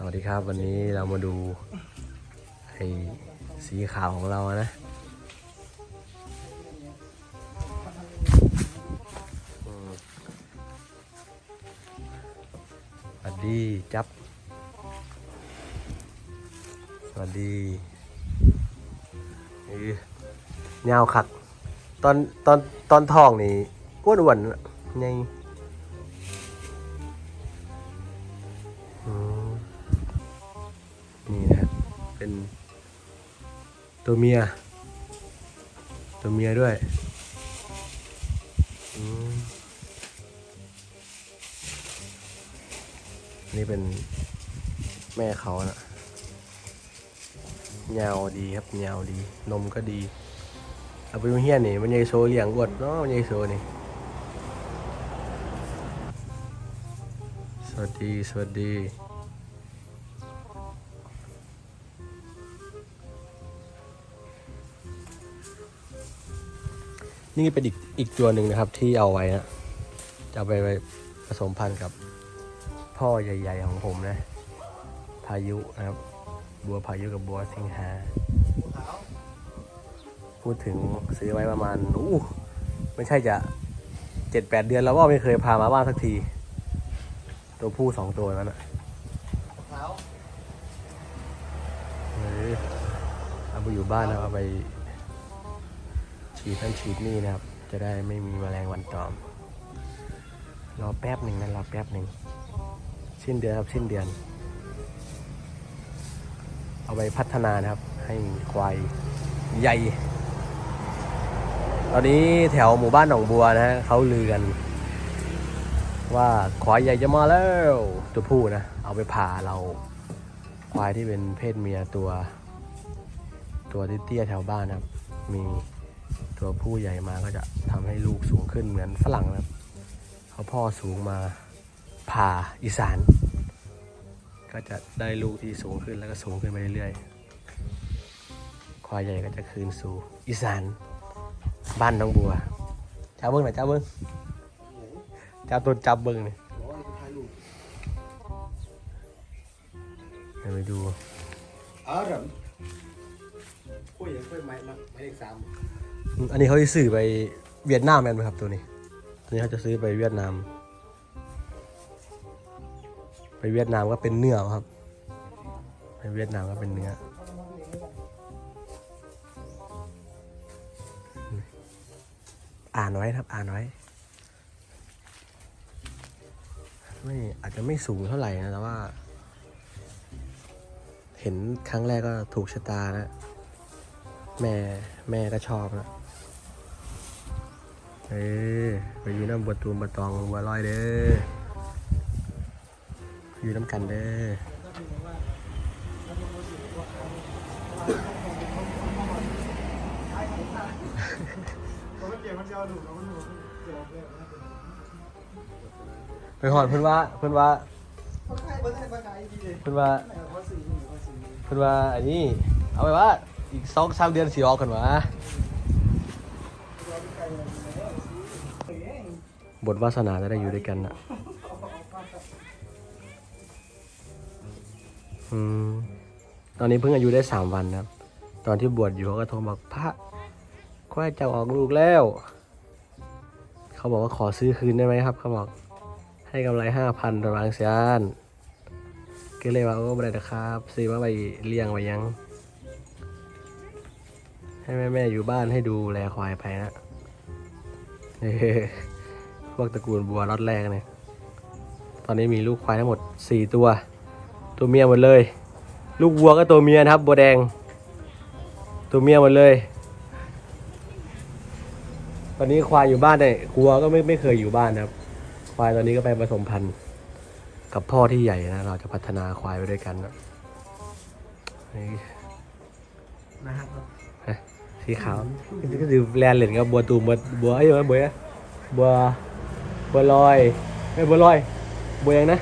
สวัสดีครับ วันนี้เรามาดูไอ้สีขาวของเรานะสวัสดีจับ สวัสดีเอ้ยยาวคัก ตอนตอนตอนทองนี่อ้วนๆไง เป็นตัวเมีย ตัวเมียด้วยนี่เป็นแม่เขานะยาวดีครับยาวดี นมก็ดีเอาไปโรงเฮียนนี่ มันยายโซเลี้ยงอวดเนาะมันยายโซนี่ สวัสดี สวัสดี นี่เป็นอีกอีกตัวหนึ่งนะครับที่เอาไว้นะจะไปไปผสมพันธุ์กับพ่อใหญ่ ๆ ของผมนะ พายุนะครับ บัวพายุกับบัวสิงหา พูดถึงซื้อไว้ประมาณอู้ไม่ใช่จะเจ็ดแปดเดือนแล้วว่าไม่เคยพามาบ้านสักที ตัวผู้สองตัวนั้นอะเออเอาไปอยู่บ้านแล้วเอาไป ฉีดนั่นฉีดนี่นะครับ จะได้ไม่มีแมลงวันตอม รอแป๊บหนึ่งนะรอแป๊บหนึ่งสิ้นเดือนครับสิ้นเดือน เอาไปพัฒนานะครับ ให้ควายใหญ่ ตอนนี้แถวหมู่บ้านหนองบัวนะฮะเขาลือกัน ว่าควายใหญ่จะมาแล้วตัวผู้นะ เอาไปผ่าเรา ควายที่เป็นเพศเมียตัว ตัวเตี้ยแถวบ้านนะครับมี ตัวผู้ใหญ่มาก็จะทำให้ลูกสูงขึ้นเหมือนฝรั่งนะครับเขาพ่อสูงมาผ่าอีสาน ก็จะได้ลูกที่สูงขึ้นแล้วก็สูงขึ้นไปเรื่อยๆควายใหญ่ก็จะคืนสู่อีสาน บ้านน้องบัวจ้าเบิ้งหน่อยจ้าเบิ้งจ้าตัวจับเบิ้งนี่เดี๋ยวไปดู ở rậm ui vậy quay mày mày mày đi xàm อืม อันนี้เขาจะซื้อไปเวียดนามแมนไหมครับตัวนี้ ตัวนี้เขาจะซื้อไปเวียดนาม ไปเวียดนามก็เป็นเนื้อครับ ไปเวียดนามก็เป็นเนื้อ อ่านไว้ครับ อ่านไว้ไม่อาจจะไม่สูงเท่าไหร่นะแต่ว่า เห็นครั้งแรกก็ถูกชะตานะ แม่แม่ก็ชอบนะ เออไปอยู่น้ำบัวตูมบัวตองบัวลอยเด้ออยู่น้ำกันเด้อไปหอดเพื่อนว่าเพื่อนว่าเพื่อนว่าเพื่อนว่าอันนี้ เอาไปว่าอีกสองสามเดือนสีออกกันวะ บทวาสนาจะได้อยู่ด้วยกันนะอืมตอนนี้เพิ่งอายุได้สามวันนะตอนที่บวชอยู่เขาก็โทรบอกพระควายเจ้าออกลูกแล้ว เขาบอกว่าขอซื้อคืนได้ไหมครับ เขาบอกให้กำไรห้าพันระวังเสียนก็เลยว่าโอ้ไม่ได้นะครับซื้อมาไปเลี้ยงไว้ยัง ให้แม่แม่อยู่บ้านให้ดูแลควายไปนะ พวกตระกูลบัวรอดแรกเนี่ย ตอนนี้มีลูกควายทั้งหมดสี่ตัว ตัวเมียหมดเลย ลูกวัวก็ตัวเมียนะครับ บัวแดง ตัวเมียหมดเลยตอนนี้ควายอยู่บ้านเนี่ยวัวก็ไม่ไม่เคยอยู่บ้านนะครับ ควายตอนนี้ก็ไปผสมพันธุ์กับพ่อที่ใหญ่นะ เราจะพัฒนาควายไปด้วยกันนะนี่ này hạt đâu สีขาวก็คือแลนเหรียญกับบัวตูมบัวบัวไอ้ยบัวบัวบัว บัวลอยไม่บัวลอยบัวยังนะ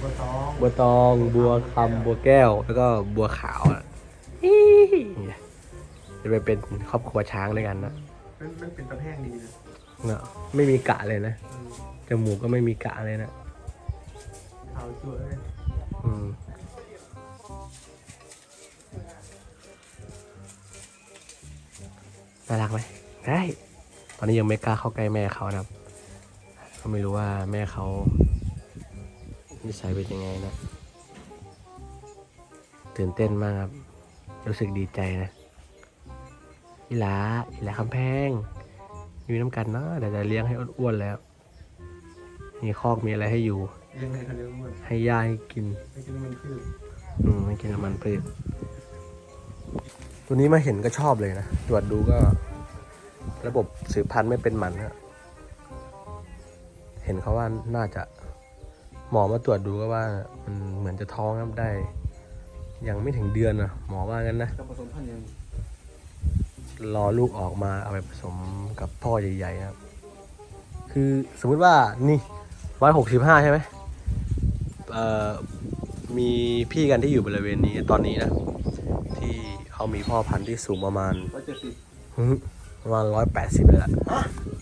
บัวตองบัวตองบัวคำบัวแก้ว แล้วก็บัวขาวนี่จะไปเป็นครอบครัวช้างด้วยกันนะมันนเป็นตะแพงดีนะเนาะไม่มีกะเลยนะจมูกก็ไม่มีกะเลยนะขาวสวยน่ารักไหมได้ตอนนี้ยังไม่กล้าเข้าใกล้แม่เขานะครับ ก็ไม่รู้ว่าแม่เขานิสัยเป็นยังไงนะ ตื่นเต้นมากครับ รู้สึกดีใจนะ อีหลา อีหลาคำแพง อยู่น้ำกันเนาะเดี๋ยวจะเลี้ยงให้อ้วนๆแล้ว มีคอกมีอะไรให้อยู่ยังไงคะเนี่ยมันให้ย่าให้กิน ไม่กินมันคืออืมไม่กินน้ำมันพืชตัวนี้มาเห็นก็ชอบเลยนะ ตรวจดูก็ ระบบสืบพันธุ์ไม่เป็นหมันนะ เห็นเขาว่าน่าจะหมอมาตรวจดูก็ว่ามันเหมือนจะท้องครับได้ ยังไม่ถึงเดือนนะหมอว่างั้นนะจะผสมพันธุ์ยังรอลูกออกมาเอาไปผสมกับพ่อใหญ่ๆครับ คือสมมุติว่านี่ร้อยหกสิบห้าใช่ไหมเอ่อมีพี่กันที่อยู่บริเวณนี้ตอนนี้นะ ที่เขามีพ่อพันธุ์ที่สูงประมาณร้อยเจ็ดสิบหึประมาณร้อยแปดสิบเลยแหละ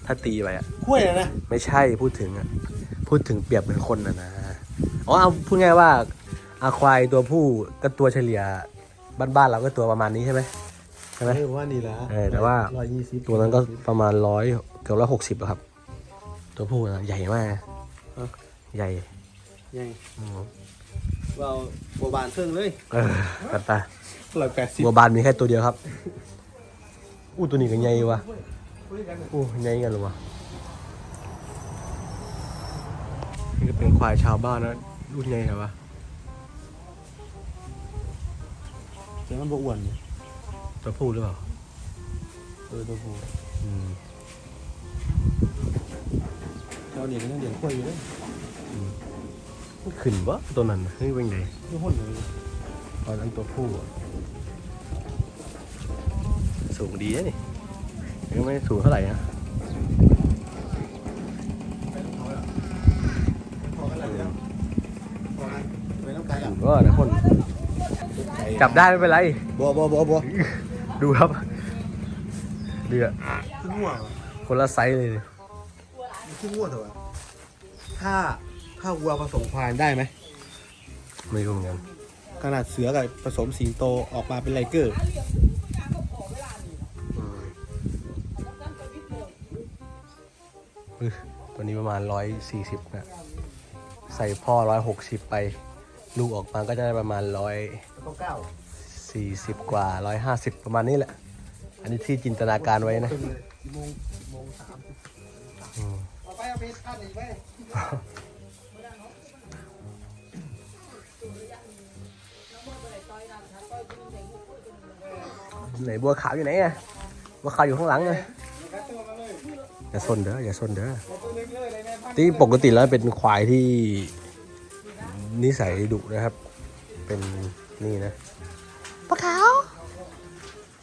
ถ้าตีไปอะกล้วยนะ ไม่ใช่พูดถึงอะพูดถึงเปรียบเหมือนคนนะนะอ๋อเอาพูดง่ายว่าอาควายตัวผู้ก็ตัวเฉลี่ยบ้านๆเราก็ตัวประมาณนี้ใช่ไหมใช่ไหมเออว่านี่ละเออแต่ว่าร้อยยี่สิบตัวนั้นก็ประมาณร้อยเกือบร้อยหกสิบครับ ตัวผู้นะใหญ่มากนะใหญ่ยังอืมเราบัวบานเครื่องเลยเออกัดตาร้อยแปดสิบบัวบานมีแค่ตัวเดียวครับอู้ตัวนี้ก็ใหญ่วะ อู้ใหญ่กันหรอวะนี่ก็เป็นควายชาวบ้านนะรุ่นใหญ่เหรอวะแต่มันบวอ้วนตัวผู้หรือเปล่าเออตัวผู้อืมเจ้าเนี่ยก็ยังเลี้ยงกล้วยอยู่เลยมันขึ้นวะตัวนั้นน่ะนี่เป็นไงทุกคนเลยตอนนั้นตัวผู้อะสูงดีนะนี่ ยังไม่สูงเท่าไหร่นะพอกันแล้วเนี่ยพอกันไปน้ำไก่สูอะงก็นะคน จับได้ไม่เป็นไร บัวบัวบัวบัวดูครับเดือขึ้นหัวคนละไซส์เลยขึ้นหัวเถอะวะถ้าถ้าวัวผสมควายได้ไหม ไม่รู้เหมือนกัน ขนาดเสือกับผสมสิงโตออกมาเป็นไลเกอร์ ตัวนี้ประมาณร้อยสี่สิบนะ ใส่พ่อร้อยหกสิบไป ลูกออกมาก็จะได้ประมาณร้อยเก้าเก้าสี่สิบกว่าร้อยห้าสิบประมาณนี้แหละ อันนี้ที่จินตนาการไว้นะไปเอาไปท่านอีกไปไหนบัวขาวอยู่ไหนอะบัวขาวอยู่ข้างหลังเลย อย่าซนเด้ออย่าซนเด้อที่ปกติแล้วเป็นควายที่นิสัยดุนะครับ เป็นนี่นะปลาขาว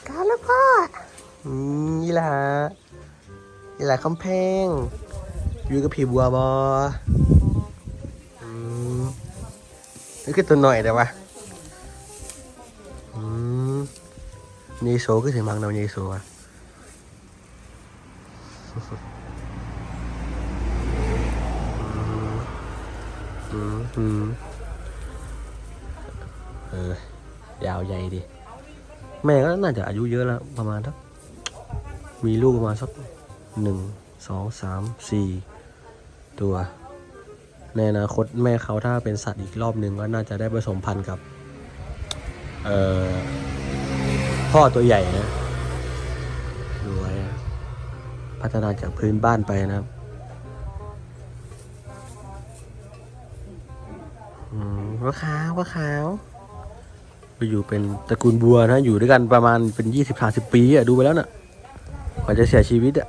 ขาวแล้วพ่ออืมยี่หล่ายี่หล่าคำแพงอยู่กับผีบัวบออืมนี่คือตัวหน่อยแต่ว่าอืมเยโซก็ถึงมังนาวเยโซอะอืมอืม เออยาวใหญ่ดิแม่ก็น่าจะอายุเยอะแล้ว ประมาณสักมีลูกประมาณสักหนึ่งสองสามสี่ตัว ในอนาคตแม่เขาถ้าเป็นสัตว์อีกรอบหนึ่งก็น่าจะได้ผสมพันธุ์กับ เอ่อพ่อตัวใหญ่นะ พัฒนาจากพื้นบ้านไปนะครับอืมว่าขาวว่าขาวไปอยู่เป็นตระกูลบัวนะ อยู่ด้วยกันประมาณเป็นยี่สิบสาสิบปีอะดูไปแล้วนะ่ะกว่าจะเสียชีวิตอะ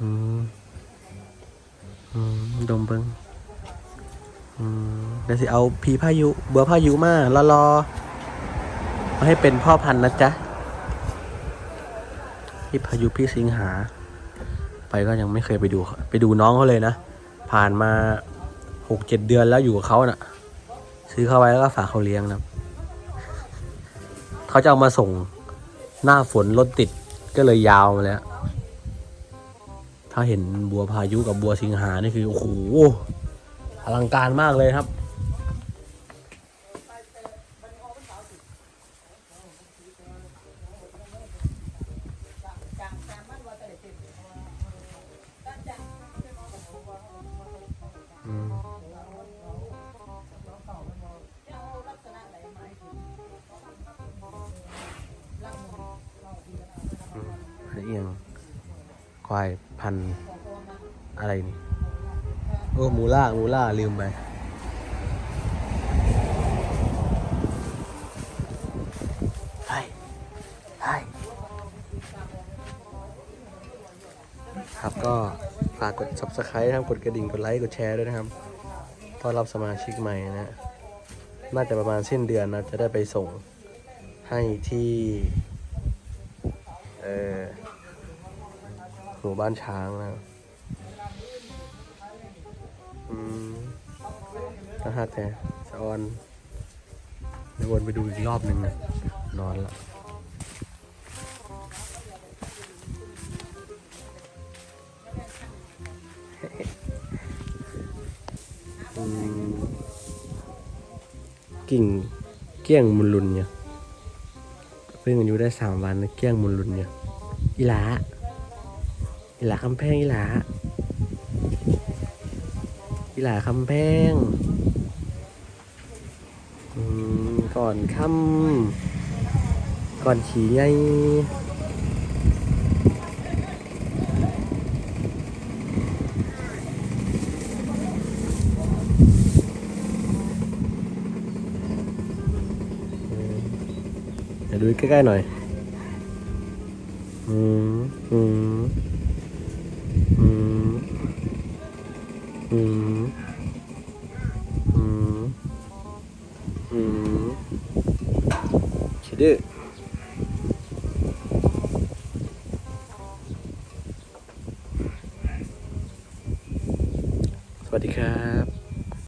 อืมอืมดมเบิงอืมเดี๋ยวสิเอาพีพายุ เบือพายุมารอรอ ให้เป็นพ่อพันธุ์นะจ๊ะพี่พายุพี่สิงหา ไปก็ยังไม่เคยไปดู ไปดูน้องเขาเลยนะ ผ่านมาหกเจ็ดเดือนแล้วอยู่กับเขาน่ะ ซื้อเขาไว้แล้วก็ฝากเขาเลี้ยงนะเขาจะเอามาส่งหน้าฝนรถติดก็เลยยาวมาแล้ว ถ้าเห็นบัวพายุกับบัวสิงหานี่คือโอ้โหอลังการมากเลยครับ เอียง ควายพันอะไรนี่โอ้มูล่ามูล่าลืมไปใช่ใช่ครับก็ฝากกด subscribe นะครับกดกระดิ่ง กดไลค์ กดแชร์ด้วยนะครับต้อนรับสมาชิกใหม่นะ น่าจะประมาณสิ้นเดือนนะ จะได้ไปส่งให้ที่ เออ หมู่บ้านช้างนะอืมนะฮะแต่สะออนเดี๋ยววนไปดูอีกรอบหนึ่งนะนอนละกิ่งเกี้ยงมุนลุนเนี่ยเพิ่งอายุได้สามวันเกี้ยงมุนลุนเนี่ยอีหลา อีหลาคำแพงอีหลาอีหลาคำแพงก่อนค่ำก่อนขี่ไงเดี๋ยวดูใกล้ๆหน่อย อืม อืม อื